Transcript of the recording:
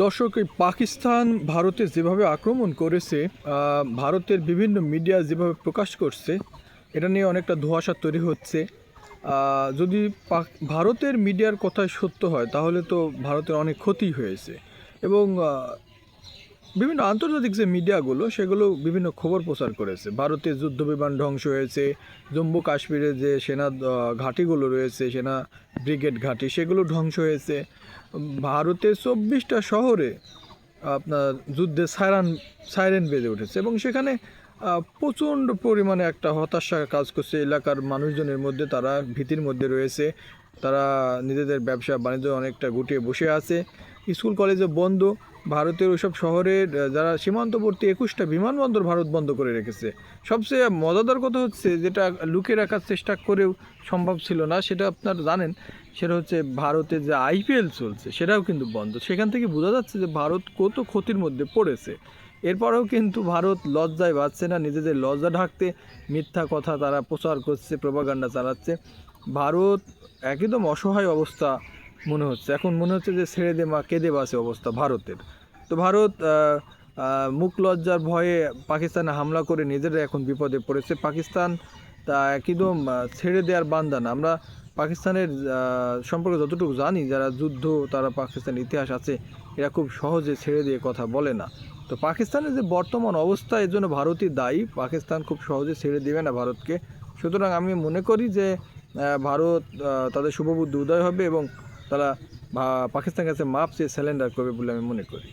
দর্শক পাকিস্তান ভারতে যেভাবে আক্রমণ করেছে ভারতের বিভিন্ন মিডিয়া যেভাবে প্রকাশ করছে, এটা নিয়ে অনেকটা ধোঁয়াশা তৈরি হচ্ছে। যদি ভারতের মিডিয়ার কথাই সত্য হয়, তাহলে তো ভারতের অনেক ক্ষতি হয়েছে। এবং বিভিন্ন আন্তর্জাতিক যে মিডিয়াগুলো, সেগুলো বিভিন্ন খবর প্রচার করেছে। ভারতের যুদ্ধ বিমান ধ্বংস হয়েছে, জম্মু কাশ্মীরে যে সেনা ঘাঁটিগুলো রয়েছে, সেনা ব্রিগেড ঘাঁটি, সেগুলো ধ্বংস হয়েছে। ভারতের চব্বিশটা শহরে, আপনার যুদ্ধে সাইরান, সাইরেন বেজে উঠেছে এবং সেখানে প্রচণ্ড পরিমাণে একটা হতাশা কাজ করছে এলাকার মানুষজনের মধ্যে, তারা ভীতির মধ্যে রয়েছে। তারা নিজেদের ব্যবসা বাণিজ্য অনেকটা গুটিয়ে বসে আছে। স্কুল কলেজে বন্ধ। ভারতের ওইসব শহরের যারা সীমান্তবর্তী একুশটা বিমানবন্দর ভারত বন্ধ করে রেখেছে। সবচেয়ে মজাদার কথা হচ্ছে, যেটা লুকিয়ে রাখার চেষ্টা করেও সম্ভব ছিল না, সেটা আপনারা জানেন, সেটা হচ্ছে ভারতে যে আইপিএল চলছে, সেটাও কিন্তু বন্ধ। সেখান থেকে বোঝা যাচ্ছে যে ভারত কত ক্ষতির মধ্যে পড়েছে। এরপরেও কিন্তু ভারত লজ্জায় বাঁচছে না, নিজেদের লজ্জা ঢাকতে মিথ্যা কথা তারা প্রচার করছে প্রভাগান্ডা চালাচ্ছে। ভারত একদম অসহায় অবস্থা মনে হচ্ছে। এখন মনে হচ্ছে যে ছেড়ে দে মা, কেঁদে বাসে অবস্থা ভারতের। তো ভারত মুখ লজ্জার ভয়ে পাকিস্তানে হামলা করে নিজেরা এখন বিপদে পড়েছে। পাকিস্তান তা একদম ছেড়ে দেওয়ার বান্দা না। আমরা পাকিস্তানের সম্পর্কে যতটুকু জানি, যারা যুদ্ধ, তারা পাকিস্তানের ইতিহাস আছে, এরা খুব সহজে ছেড়ে দিয়ে কথা বলে না। তো পাকিস্তানের যে বর্তমান অবস্থা, এর জন্য ভারতই দায়ী। পাকিস্তান খুব সহজে ছেড়ে দেবে না ভারতকে। সুতরাং আমি মনে করি যে ভারত তাদের শুভবুদ্ধি উদয় হবে এবং তারা পাকিস্তানের কাছে মাপ চেয়ে স্যালেন্ডার করবে বলে আমি মনে করি।